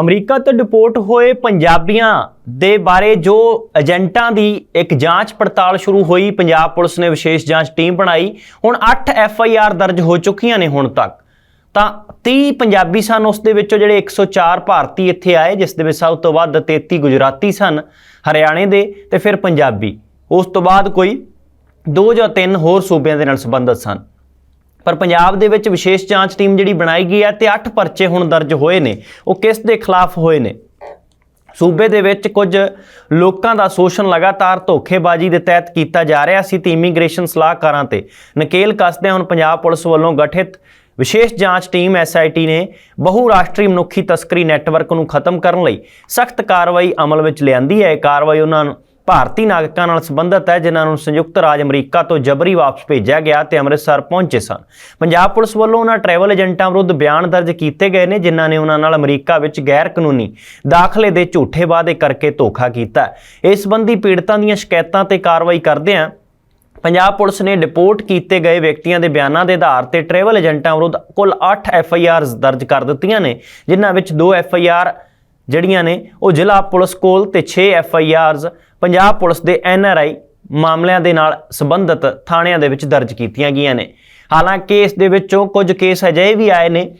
America ਤੋਂ deport ਹੋਏ ਪੰਜਾਬੀਆਂ ਦੇ ਬਾਰੇ ਜੋ ਏਜੰਟਾਂ ਦੀ ਇੱਕ ਜਾਂਚ ਪੜਤਾਲ ਸ਼ੁਰੂ ਹੋਈ, ਪੰਜਾਬ ਪੁਲਿਸ ਨੇ ਵਿਸ਼ੇਸ਼ ਜਾਂਚ ਟੀਮ ਬਣਾਈ। ਹੁਣ 8 ਐਫ ਆਈ ਆਰ ਦਰਜ ਹੋ ਚੁੱਕੀਆਂ ਨੇ ਹੁਣ ਤੱਕ। ਤਾਂ 30 ਪੰਜਾਬੀ ਸਨ ਉਸ ਦੇ ਵਿੱਚੋਂ ਜਿਹੜੇ 104 ਭਾਰਤੀ ਇੱਥੇ ਆਏ, ਜਿਸ ਦੇ ਵਿੱਚ ਸਭ ਤੋਂ ਵੱਧ 33 ਗੁਜਰਾਤੀ ਸਨ, ਹਰਿਆਣੇ ਦੇ ਤੇ ਫਿਰ ਪੰਜਾਬੀ। ਉਸ ਤੋਂ ਬਾਅਦ ਕੋਈ ਦੋ ਜਾਂ ਤਿੰਨ ਹੋਰ ਸੂਬਿਆਂ ਦੇ ਨਾਲ ਸੰਬੰਧਿਤ ਸਨ। ਪਰ ਪੰਜਾਬ ਦੇ ਵਿੱਚ ਵਿਸ਼ੇਸ਼ ਜਾਂਚ ਟੀਮ ਜਿਹੜੀ ਬਣਾਈ ਗਈ ਹੈ ਤੇ 8 ਪਰਚੇ ਹੁਣ ਦਰਜ ਹੋਏ ਨੇ। ਉਹ ਕਿਸ ਦੇ ਖਿਲਾਫ ਹੋਏ ਨੇ? ਸੂਬੇ ਦੇ ਵਿੱਚ ਕੁਝ ਲੋਕਾਂ ਦਾ ਸ਼ੋਸ਼ਣ ਲਗਾਤਾਰ ਧੋਖੇਬਾਜ਼ੀ ਦੇ ਤਹਿਤ ਕੀਤਾ ਜਾ ਰਿਹਾ ਸੀ ਤੇ ਇਮੀਗ੍ਰੇਸ਼ਨ ਸਲਾਹਕਾਰਾਂ ਤੇ ਨਕੇਲ ਕੱਸਦਿਆਂ ਹੁਣ ਪੰਜਾਬ ਪੁਲਿਸ ਵੱਲੋਂ ਗਠਿਤ ਵਿਸ਼ੇਸ਼ ਜਾਂਚ ਟੀਮ ਐਸਆਈਟੀ ਨੇ ਬਹੁ ਰਾਸ਼ਟਰੀ ਮਨੁੱਖੀ ਤਸਕਰੀ ਨੈਟਵਰਕ ਨੂੰ ਖਤਮ ਕਰਨ ਲਈ ਸਖਤ ਕਾਰਵਾਈ ਅਮਲ ਵਿੱਚ ਲਿਆਂਦੀ ਹੈ। ਇਹ ਕਾਰਵਾਈ ਉਹਨਾਂ ਨੂੰ ਭਾਰਤੀ ਨਾਗਰਿਕਾਂ ਨਾਲ ਸੰਬੰਧਿਤ ਹੈ, ਜਿਨ੍ਹਾਂ ਨੂੰ ਸੰਯੁਕਤ ਰਾਜ ਅਮਰੀਕਾ ਤੋਂ ਜਬਰੀ ਵਾਪਸ ਭੇਜਿਆ ਗਿਆ ਤੇ ਅੰਮ੍ਰਿਤਸਰ ਪਹੁੰਚੇ ਸਨ। ਪੰਜਾਬ ਪੁਲਿਸ ਵੱਲੋਂ ਉਹਨਾਂ ਟਰੈਵਲ ਏਜੰਟਾਂ ਵਿਰੁੱਧ ਬਿਆਨ ਦਰਜ ਕੀਤੇ ਗਏ ਨੇ, ਜਿਨ੍ਹਾਂ ਨੇ ਉਹਨਾਂ ਨਾਲ ਅਮਰੀਕਾ ਵਿੱਚ ਗੈਰ ਕਾਨੂੰਨੀ ਦਾਖਲੇ ਦੇ ਝੂਠੇ ਵਾਅਦੇ ਕਰਕੇ ਧੋਖਾ ਕੀਤਾ ਇਸ ਸੰਬੰਧੀ ਪੀੜਤਾਂ ਦੀਆਂ ਸ਼ਿਕਾਇਤਾਂ ਤੇ ਕਾਰਵਾਈ ਕਰਦਿਆਂ ਪੰਜਾਬ ਪੁਲਿਸ ਨੇ ਡਿਪੋਰਟ ਕੀਤੇ ਗਏ ਵਿਅਕਤੀਆਂ ਦੇ ਬਿਆਨਾਂ ਦੇ ਆਧਾਰ ਤੇ ਟਰੈਵਲ ਏਜੰਟਾਂ ਵਿਰੁੱਧ ਕੁੱਲ 8 ਐਫ ਆਈ ਆਰਜ਼ ਦਰਜ ਕਰ ਦਿੱਤੀਆਂ ਨੇ, ਜਿਨ੍ਹਾਂ ਵਿੱਚ 2 ਐਫ ਆਈ ਆਰ ਜਿਹੜੀਆਂ ਨੇ ਉਹ ਜ਼ਿਲ੍ਹਾ ਪੁਲਿਸ ਕੋਲ ਤੇ 6 F I Rs Punjab police ਦੇ ਐਨ ਆਰ ਆਈ ਮਾਮਲਿਆਂ ਦੇ ਨਾਲ ਸੰਬੰਧਿਤ ਥਾਣਿਆਂ ਦੇ ਵਿੱਚ ਦਰਜ ਕੀਤੀਆਂ ਗਈਆਂ ਨੇ। ਹਾਲਾਂਕਿ ਇਸ ਦੇ ਵਿੱਚੋਂ ਕੁਝ ਕੇਸ ਅਜਿਹੇ ਵੀ ਆਏ ਨੇ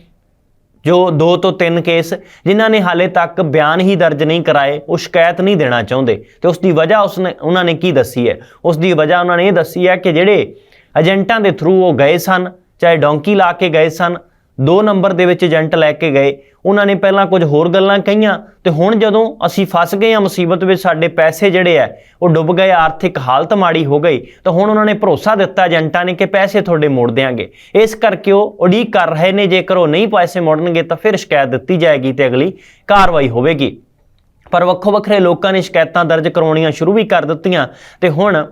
ਜੋ 2 ਤੋਂ 3 ਕੇਸ, ਜਿਨ੍ਹਾਂ ਨੇ ਹਾਲੇ ਤੱਕ ਬਿਆਨ ਹੀ ਦਰਜ ਨਹੀਂ ਕਰਾਏ, ਉਹ ਸ਼ਿਕਾਇਤ ਨਹੀਂ ਦੇਣਾ ਚਾਹੁੰਦੇ। ਤੇ ਉਸ ਦੀ ਵਜ੍ਹਾ ਉਸਨੇ ਉਹਨਾਂ ਨੇ ਕੀ ਦੱਸੀ ਹੈ? ਉਸ ਦੀ ਵਜ੍ਹਾ ਉਹਨਾਂ ਨੇ ਇਹ ਦੱਸੀ ਹੈ ਕਿ ਜਿਹੜੇ ਏਜੰਟਾਂ ਦੇ ਥਰੂ ਉਹ ਗਏ ਸਨ, ਚਾਹੇ ਡੌਂਕੀ ਲਾ ਕੇ ਗਏ ਸਨ ਦੋ ਨੰਬਰ ਦੇ ਵਿੱਚ ਏਜੰਟ ਲੈ ਕੇ ਗਏ। ਉਹਨਾਂ ਨੇ ਪਹਿਲਾਂ ਕੁਝ ਹੋਰ ਗੱਲਾਂ ਕਹੀਆਂ ਤੇ ਹੁਣ ਜਦੋਂ ਅਸੀਂ ਫਸ ਗਏ ਆ ਮੁਸੀਬਤ ਵਿੱਚ ਸਾਡੇ ਪੈਸੇ ਜਿਹੜੇ ਆ, ਉਹ ਡੁੱਬ ਗਏ, ਆਰਥਿਕ ਹਾਲਤ ਮਾੜੀ ਹੋ ਗਈ, ਤਾਂ ਹੁਣ ਉਹਨਾਂ ਨੇ ਭਰੋਸਾ ਦਿੱਤਾ ਏਜੰਟਾਂ ਨੇ ਕਿ ਪੈਸੇ ਤੁਹਾਡੇ ਮੋੜ ਦੇਾਂਗੇ ਇਸ ਕਰਕੇ ਉਹ ਉਡੀਕ ਕਰ ਰਹੇ ਨੇ, ਜੇਕਰ ਉਹ ਨਹੀਂ ਪੈਸੇ ਮੋੜਨਗੇ ਤਾਂ ਫਿਰ ਸ਼ਿਕਾਇਤ ਦਿੱਤੀ ਜਾਏਗੀ ਤੇ ਅਗਲੀ ਕਾਰਵਾਈ ਹੋਵੇਗੀ। ਪਰ ਵੱਖੋ ਵੱਖਰੇ ਲੋਕਾਂ ਨੇ ਸ਼ਿਕਾਇਤਾਂ ਦਰਜ ਕਰਵਾਉਣੀਆਂ ਸ਼ੁਰੂ ਵੀ ਕਰ ਦਿੱਤੀਆਂ ਤੇ ਹੁਣ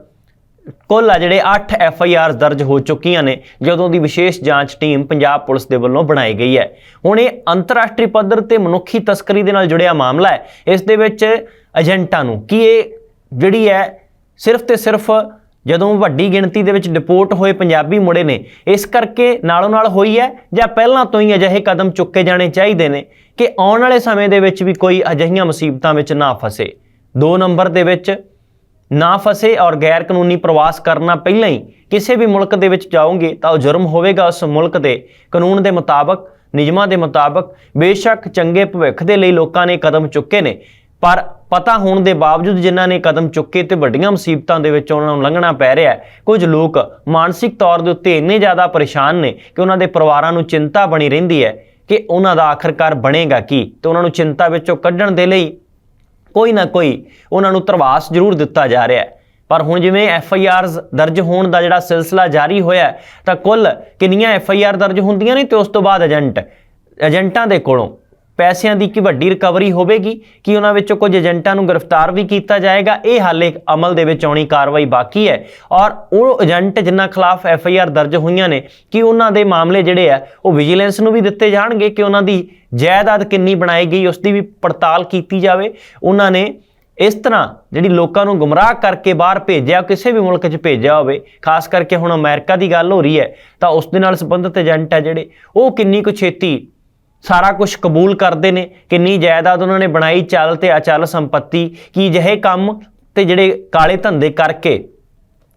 ਕੁੱਲ ਆ ਜਿਹੜੇ 8 ਐਫ ਆਈ ਆਰ ਦਰਜ ਹੋ ਚੁੱਕੀਆਂ ਨੇ, ਜਦੋਂ ਦੀ ਵਿਸ਼ੇਸ਼ ਜਾਂਚ ਟੀਮ ਪੰਜਾਬ ਪੁਲਿਸ ਦੇ ਵੱਲੋਂ ਬਣਾਈ ਗਈ ਹੈ। ਹੁਣ ਇਹ ਅੰਤਰਰਾਸ਼ਟਰੀ ਪੱਧਰ ਤੇ ਮਨੁੱਖੀ ਤਸਕਰੀ ਦੇ ਨਾਲ ਜੁੜਿਆ ਮਾਮਲਾ ਹੈ। ਇਸ ਦੇ ਵਿੱਚ ਏਜੰਟਾਂ ਨੂੰ ਕੀ ਇਹ ਜਿਹੜੀ ਹੈ, ਸਿਰਫ ਤੇ ਸਿਰਫ ਜਦੋਂ ਵੱਡੀ ਗਿਣਤੀ ਦੇ ਵਿੱਚ ਡਿਪੋਰਟ ਹੋਏ ਪੰਜਾਬੀ ਮੁੜੇ ਨੇ, ਇਸ ਕਰਕੇ ਨਾਲੋਂ ਨਾਲ ਹੋਈ ਹੈ ਜਾਂ ਪਹਿਲਾਂ ਤੋਂ ਹੀ ਅਜਿਹੇ ਕਦਮ ਚੁੱਕੇ ਜਾਣੇ ਚਾਹੀਦੇ ਨੇ ਕਿ ਆਉਣ ਵਾਲੇ ਸਮੇਂ ਦੇ ਵਿੱਚ ਵੀ ਕੋਈ ਅਜਿਹੀਆਂ ਮੁਸੀਬਤਾਂ ਵਿੱਚ ਨਾ ਫਸੇ। ਦੋ ਨੰਬਰ ਦੇ ਵਿੱਚ ਨਾ ਫਸੇ ਔਰ ਗੈਰ ਕਾਨੂੰਨੀ ਪ੍ਰਵਾਸ ਕਰਨਾ ਪਹਿਲਾਂ ਹੀ ਕਿਸੇ ਵੀ ਮੁਲਕ ਦੇ ਵਿੱਚ ਜਾਓਗੇ ਤਾਂ ਉਹ ਜੁਰਮ ਹੋਵੇਗਾ ਉਸ ਮੁਲਕ ਦੇ। ਕਾਨੂੰਨ ਦੇ ਮੁਤਾਬਕ, ਨਿਯਮਾਂ ਦੇ ਮੁਤਾਬਕ ਬੇਸ਼ੱਕ ਚੰਗੇ ਭਵਿੱਖ ਦੇ ਲਈ ਲੋਕਾਂ ਨੇ ਕਦਮ ਚੁੱਕੇ ਨੇ। ਪਰ ਪਤਾ ਹੋਣ ਦੇ ਬਾਵਜੂਦ ਜਿਨ੍ਹਾਂ ਨੇ ਕਦਮ ਚੁੱਕੇ ਤੇ ਵੱਡੀਆਂ ਮੁਸੀਬਤਾਂ ਦੇ ਵਿੱਚ ਉਹਨਾਂ ਨੂੰ ਲੰਘਣਾ ਪੈ ਰਿਹਾ ਹੈ। ਕੁਝ ਲੋਕ ਮਾਨਸਿਕ ਤੌਰ ਦੇ ਉੱਤੇ ਇੰਨੇ ਜ਼ਿਆਦਾ ਪਰੇਸ਼ਾਨ ਨੇ ਕਿ ਉਹਨਾਂ ਦੇ ਪਰਿਵਾਰਾਂ ਨੂੰ ਚਿੰਤਾ ਬਣੀ ਰਹਿੰਦੀ ਹੈ ਕਿ ਉਹਨਾਂ ਦਾ ਆਖਰਕਾਰ ਬਣੇਗਾ ਕੀ ਤੇ ਉਹਨਾਂ ਨੂੰ ਚਿੰਤਾ ਵਿੱਚੋਂ ਕੱਢਣ ਦੇ ਲਈ ਕੋਈ ਨਾ ਕੋਈ ਉਹਨਾਂ ਨੂੰ ਧਰਵਾਸ ਜ਼ਰੂਰ ਦਿੱਤਾ ਜਾ ਰਿਹਾ ਹੈ। ਪਰ ਹੁਣ ਜਿਵੇਂ ਐਫ ਆਈ ਆਰਸ ਦਰਜ ਹੋਣ ਦਾ ਜਿਹੜਾ ਸਿਲਸਿਲਾ ਜਾਰੀ ਹੋਇਆ ਤਾਂ ਕੁੱਲ ਕਿੰਨੀਆਂ ਐਫ ਆਈ ਆਰ ਦਰਜ ਹੁੰਦੀਆਂ ਨੇ ਤੇ ਉਸ ਤੋਂ ਬਾਅਦ ਏਜੰਟ, ਏਜੰਟਾਂ ਦੇ ਕੋਲੋਂ? ਪੈਸਿਆਂ ਦੀ ਕੀ ਵੱਡੀ ਰਿਕਵਰੀ ਹੋਵੇਗੀ, ਕਿ ਉਹਨਾਂ ਵਿੱਚੋਂ ਕੁਝ ਏਜੰਟਾਂ ਨੂੰ ਗ੍ਰਿਫਤਾਰ ਵੀ ਕੀਤਾ ਜਾਏਗਾ? ਇਹ ਹਾਲੇ ਅਮਲ ਦੇ ਵਿੱਚ ਆਉਣੀ ਕਾਰਵਾਈ ਬਾਕੀ ਹੈ। ਔਰ ਉਹ ਏਜੰਟ ਜਿਨ੍ਹਾਂ ਖਿਲਾਫ ਐਫ ਆਈ ਆਰ ਦਰਜ ਹੋਈਆਂ ਨੇ, ਕਿ ਉਹਨਾਂ ਦੇ ਮਾਮਲੇ ਜਿਹੜੇ ਆ, ਉਹ ਵਿਜੀਲੈਂਸ ਨੂੰ ਵੀ ਦਿੱਤੇ ਜਾਣਗੇ? ਕਿ ਉਹਨਾਂ ਦੀ ਜਾਇਦਾਦ ਕਿੰਨੀ ਬਣਾਈ ਗਈ, ਉਸ ਦੀ ਵੀ ਪੜਤਾਲ ਕੀਤੀ ਜਾਵੇ? ਉਹਨਾਂ ਨੇ ਇਸ ਤਰ੍ਹਾਂ ਜਿਹੜੀ ਲੋਕਾਂ ਨੂੰ ਗੁੰਮਰਾਹ ਕਰਕੇ ਬਾਹਰ ਭੇਜਿਆ, ਕਿਸੇ ਵੀ ਮੁਲਕ 'ਚ ਭੇਜਿਆ ਹੋਵੇ, ਖਾਸ ਕਰਕੇ ਹੁਣ ਅਮਰੀਕਾ ਦੀ ਗੱਲ ਹੋ ਰਹੀ ਹੈ, ਤਾਂ ਉਸ ਦੇ ਨਾਲ ਸੰਬੰਧਿਤ ਏਜੰਟ ਹੈ ਜਿਹੜੇ, ਉਹ ਕਿੰਨੀ ਕੁ ਛੇਤੀ ਸਾਰਾ ਕੁਝ ਕਬੂਲ ਕਰਦੇ ਨੇ ਕਿੰਨੀ ਜਾਇਦਾਦ ਉਹਨਾਂ ਨੇ ਬਣਾਈ, ਚੱਲ ਤੇ ਅਚਲ ਸੰਪਤੀ, ਕੀ ਜਿਹੇ ਕੰਮ ਤੇ ਜਿਹੜੇ ਕਾਲੇ ਧੰਦੇ ਕਰਕੇ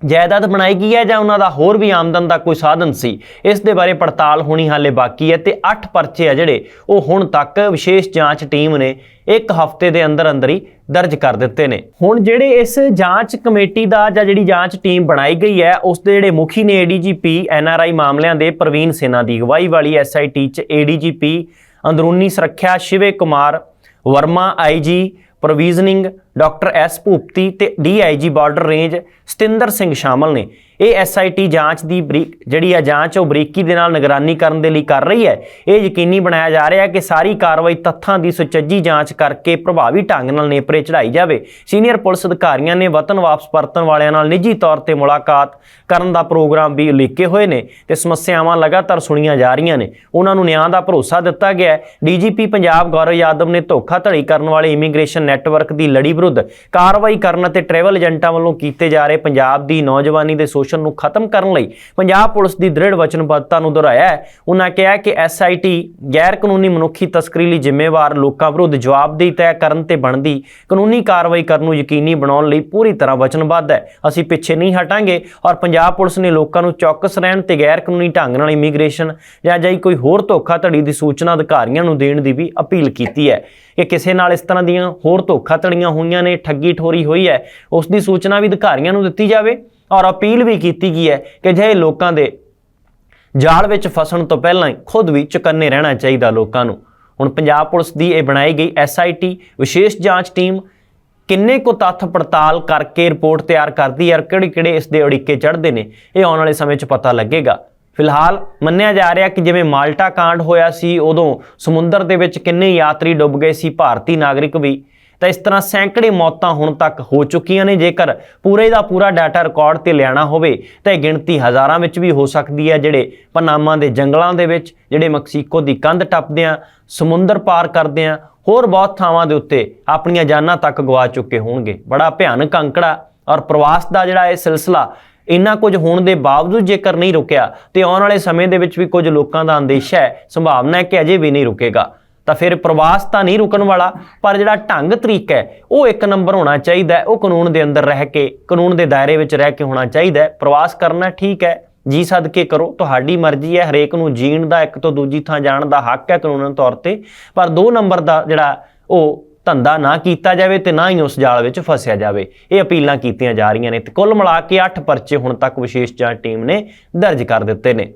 ਜਾਇਦਾਦ ਬਣਾਈ ਗਈ ਹੈ ਜਾਂ ਉਹਨਾਂ ਦਾ ਹੋਰ ਵੀ ਆਮਦਨ ਦਾ ਕੋਈ ਸਾਧਨ ਸੀ? ਇਸ ਦੇ ਬਾਰੇ ਪੜਤਾਲ ਹੋਣੀ ਹਾਲੇ ਬਾਕੀ ਹੈ ਤੇ 8 ਪਰਚੇ ਆ ਜਿਹੜੇ ਉਹ ਹੁਣ ਤੱਕ ਵਿਸ਼ੇਸ਼ ਜਾਂਚ ਟੀਮ ਨੇ ਇੱਕ ਹਫ਼ਤੇ ਦੇ ਅੰਦਰ ਅੰਦਰ ਹੀ ਦਰਜ ਕਰ ਦਿੱਤੇ ਨੇ। ਹੁਣ ਜਿਹੜੇ ਇਸ ਜਾਂਚ ਕਮੇਟੀ ਦਾ ਜਾਂ ਜਿਹੜੀ ਜਾਂਚ ਟੀਮ ਬਣਾਈ ਗਈ ਹੈ, ਉਸ ਦੇ ਜਿਹੜੇ ਮੁਖੀ ਨੇ ਏਡੀਜੀਪੀ ਐਨਆਰਆਈ ਮਾਮਲਿਆਂ ਦੇ ਪ੍ਰਵੀਨ ਸੇਨਾ ਦੀ ਅਗਵਾਈ ਵਾਲੀ ਐਸਆਈਟੀ ਚ ਏਡੀਜੀਪੀ ਅੰਦਰੂਨੀ ਸੁਰੱਖਿਆ Shive Kumar Verma IG provisioning doctor S Bhupathi ਤੇ DIG border range Satinder Singh ਸ਼ਾਮਲ ਨੇ। ਇਹ ਐਸਆਈਟੀ ਜਾਂਚ ਦੀ ਬਰੀਕ, ਜਿਹੜੀ ਆ ਜਾਂਚ, ਉਹ ਬਰੀਕੀ ਦੇ ਨਾਲ ਨਿਗਰਾਨੀ ਕਰਨ ਦੇ ਲਈ ਕਰ ਰਹੀ ਹੈ। ਇਹ ਯਕੀਨੀ ਬਣਾਇਆ ਜਾ ਰਿਹਾ ਹੈ ਕਿ ਸਾਰੀ ਕਾਰਵਾਈ ਤੱਥਾਂ ਦੀ ਸੁਚੱਜੀ ਜਾਂਚ ਕਰਕੇ ਪ੍ਰਭਾਵੀ ਢੰਗ ਨਾਲ ਨੇਪਰੇ ਚੜਾਈ ਜਾਵੇ। ਸੀਨੀਅਰ ਪੁਲਿਸ ਅਧਿਕਾਰੀਆਂ ਨੇ ਵਤਨ ਵਾਪਸ ਪਰਤਣ ਵਾਲਿਆਂ ਨਾਲ ਨਿੱਜੀ ਤੌਰ ਤੇ ਮੁਲਾਕਾਤ ਕਰਨ ਦਾ ਪ੍ਰੋਗਰਾਮ ਵੀ ਉਲੀਕੇ ਹੋਏ ਨੇ ਤੇ ਸਮੱਸਿਆਵਾਂ ਲਗਾਤਾਰ ਸੁਣੀਆਂ ਜਾ ਰਹੀਆਂ ਨੇ। ਉਹਨਾਂ ਨੂੰ ਨਿਆਂ ਦਾ ਭਰੋਸਾ ਦਿੱਤਾ ਗਿਆ ਹੈ। ਡੀਜੀਪੀ ਪੰਜਾਬ ਗੌਰਵ ਯਾਦਵ ਨੇ ਧੋਖਾਧੜੀ ਕਰਨ ਵਾਲੇ ਇਮੀਗ੍ਰੇਸ਼ਨ ਨੈਟਵਰਕ ਦੀ ਲੜੀ ਵਿਰੁੱਧ ਕਾਰਵਾਈ ਕਰਨ ਅਤੇ ਟਰੈਵਲ ਏਜੰਟਾਂ ਵੱਲੋਂ ਕੀਤੇ ਜਾ ਰਹੇ ਪੰਜਾਬ ਦੀ ਨੌਜਵਾਨੀ ਦੇ ਸ਼ੋਸ਼ਣ ਨੂੰ ਖਤਮ ਕਰਨ ਲਈ ਪੰਜਾਬ ਪੁਲਿਸ ਦੀ ਦ੍ਰਿੜ ਵਚਨਬੱਧਤਾ ਨੂੰ ਦੁਹਰਾਇਆ ਹੈ। ਉਹਨਾਂ ਕਿਹਾ ਕਿ ਐਸਆਈਟੀ ਗੈਰ ਕਾਨੂੰਨੀ ਮਨੁੱਖੀ ਤਸਕਰੀ ਲਈ ਜ਼ਿੰਮੇਵਾਰ ਲੋਕਾਂ ਵਿਰੁੱਧ ਜਵਾਬਦੇਹੀ ਤੈਅ ਕਰਨ ਤੇ ਬਣਦੀ ਕਾਨੂੰਨੀ ਕਾਰਵਾਈ ਕਰਨ ਨੂੰ ਯਕੀਨੀ ਬਣਾਉਣ ਲਈ ਪੂਰੀ ਤਰ੍ਹਾਂ ਵਚਨਬੱਧ ਹੈ। ਅਸੀਂ ਪਿੱਛੇ ਨਹੀਂ ਹਟਾਂਗੇ ਔਰ ਪੰਜਾਬ ਪੁਲਿਸ ਨੇ ਲੋਕਾਂ ਨੂੰ ਚੌਕਸ ਰਹਿਣ ਤੇ ਗੈਰ ਕਾਨੂੰਨੀ ਢੰਗ ਨਾਲ ਇਮੀਗ੍ਰੇਸ਼ਨ ਜਾਂ ਜਾਈ ਕੋਈ ਹੋਰ ਧੋਖਾਧੜੀ ਦੀ ਸੂਚਨਾ ਅਧਿਕਾਰੀਆਂ ਨੂੰ ਦੇਣ ਦੀ ਵੀ ਅਪੀਲ ਕੀਤੀ ਹੈ। ਕਿ ਕਿਸੇ ਨਾਲ ਇਸ ਤਰ੍ਹਾਂ ਦੀਆਂ ਹੋਰ ਧੋਖਾਧੜੀਆਂ ਹੋਈਆਂ ਨੇ, ਠੱਗੀ ਠੋਰੀ ਹੋਈ ਹੈ, ਉਸ ਦੀ ਸੂਚਨਾ ਵੀ ਅਧਿਕਾਰੀਆਂ ਨੂੰ ਦਿੱਤੀ ਜਾਵੇ ਔਰ ਅਪੀਲ ਵੀ ਕੀਤੀ ਗਈ ਹੈ ਕਿ ਜੇ ਲੋਕਾਂ ਦੇ ਜਾਲ ਵਿੱਚ ਫਸਣ ਤੋਂ ਪਹਿਲਾਂ ਹੀ ਖੁਦ ਵੀ ਚੁਕੰਨੇ ਰਹਿਣਾ ਚਾਹੀਦਾ ਲੋਕਾਂ ਨੂੰ। ਹੁਣ ਪੰਜਾਬ ਪੁਲਿਸ ਦੀ ਇਹ ਬਣਾਈ ਗਈ ਐਸਆਈਟੀ ਵਿਸ਼ੇਸ਼ ਜਾਂਚ ਟੀਮ ਕਿੰਨੇ ਕੁ ਤੱਥ ਪੜਤਾਲ ਕਰਕੇ ਰਿਪੋਰਟ ਤਿਆਰ ਕਰਦੀ ਹੈ ਔਰ ਕਿਹੜੇ-ਕਿਹੜੇ ਇਸ ਦੇ ਅੜਿੱਕੇ ਚੜ੍ਹਦੇ ਨੇ, ਇਹ ਆਉਣ ਵਾਲੇ ਸਮੇਂ 'ਚ ਪਤਾ ਲੱਗੇਗਾ। ਫਿਲਹਾਲ ਮੰਨਿਆ ਜਾ ਰਿਹਾ ਕਿ ਜਿਵੇਂ ਮਾਲਟਾ ਕਾਂਡ ਹੋਇਆ ਸੀ, ਉਦੋਂ ਸਮੁੰਦਰ ਦੇ ਵਿੱਚ ਕਿੰਨੇ ਯਾਤਰੀ ਡੁੱਬ ਗਏ ਸੀ, ਭਾਰਤੀ ਨਾਗਰਿਕ ਵੀ। ਤਾਂ ਇਸ ਤਰ੍ਹਾਂ ਸੈਂਕੜੇ ਮੌਤਾਂ ਹੁਣ ਤੱਕ ਹੋ ਚੁੱਕੀਆਂ ਨੇ। ਜੇਕਰ ਪੂਰੇ ਦਾ ਪੂਰਾ ਡਾਟਾ ਰਿਕਾਰਡ ਤੇ ਲਿਆਣਾ ਹੋਵੇ, ਤਾਂ ਇਹ ਗਿਣਤੀ ਹਜ਼ਾਰਾਂ ਵਿੱਚ ਵੀ ਹੋ ਸਕਦੀ ਹੈ, ਜਿਹੜੇ ਪਨਾਮਾ ਦੇ ਜੰਗਲਾਂ ਦੇ ਵਿੱਚ, ਜਿਹੜੇ ਮੈਕਸੀਕੋ ਦੀ ਕੰਧ ਟੱਪਦੇ ਆ ਸਮੁੰਦਰ ਪਾਰ ਕਰਦੇ ਆ ਹੋਰ ਬਹੁਤ ਥਾਵਾਂ ਦੇ ਉੱਤੇ ਆਪਣੀਆਂ ਜਾਨਾਂ ਤੱਕ ਗਵਾ ਚੁੱਕੇ ਹੋਣਗੇ। ਬੜਾ ਭਿਆਨਕ ਅੰਕੜਾ ਔਰ ਪ੍ਰਵਾਸ ਦਾ ਜਿਹੜਾ ਇਹ ਸਿਲਸਿਲਾ ਇੰਨਾ ਕੁਝ ਹੋਣ ਦੇ ਬਾਵਜੂਦ ਜੇਕਰ ਨਹੀਂ ਰੁਕਿਆ, ਤੇ ਆਉਣ ਵਾਲੇ ਸਮੇਂ ਦੇ ਵਿੱਚ ਵੀ ਕੁਝ ਲੋਕਾਂ ਦਾ ਅੰਦੇਸ਼ਾ ਹੈ, ਸੰਭਾਵਨਾ ਹੈ ਕਿ ਅਜੇ ਵੀ ਨਹੀਂ ਰੁਕੇਗਾ। ਤਾਂ ਫਿਰ ਪ੍ਰਵਾਸ ਤਾਂ ਨਹੀਂ ਰੁਕਣ ਵਾਲਾ, ਪਰ ਜਿਹੜਾ ਢੰਗ ਤਰੀਕਾ ਹੈ, ਉਹ ਇੱਕ ਨੰਬਰ ਹੋਣਾ ਚਾਹੀਦਾ ਉਹ ਕਾਨੂੰਨ ਦੇ ਅੰਦਰ ਰਹਿ ਕੇ, ਕਾਨੂੰਨ ਦੇ ਦਾਇਰੇ ਵਿੱਚ ਰਹਿ ਕੇ ਹੋਣਾ ਚਾਹੀਦਾ ਪ੍ਰਵਾਸ ਕਰਨਾ ਠੀਕ ਹੈ, ਜੀ ਸਦਕੇ ਕਰੋ, ਤੁਹਾਡੀ ਮਰਜ਼ੀ ਹੈ, ਹਰੇਕ ਨੂੰ ਜੀਣ ਦਾ ਇੱਕ ਤੋਂ ਦੂਜੀ ਥਾਂ ਜਾਣ ਦਾ ਹੱਕ ਹੈ ਕਾਨੂੰਨ ਤੌਰ ਤੇ, ਪਰ ਦੋ ਨੰਬਰ ਦਾ ਜਿਹੜਾ ਉਹ ਧੰਦਾ ਨਾ ਕੀਤਾ ਜਾਵੇ ਤੇ ਨਾ ਹੀ ਉਸ ਜਾਲ ਵਿੱਚ ਫਸਿਆ ਜਾਵੇ। ਇਹ ਅਪੀਲਾਂ ਕੀਤੀਆਂ ਜਾ ਰਹੀਆਂ ਨੇ ਤੇ ਕੁੱਲ ਮਿਲਾ ਕੇ 8 ਪਰਚੇ ਹੁਣ ਤੱਕ ਵਿਸ਼ੇਸ਼ ਜਾਂਚ ਟੀਮ ਨੇ ਦਰਜ ਕਰ ਦਿੱਤੇ ਨੇ।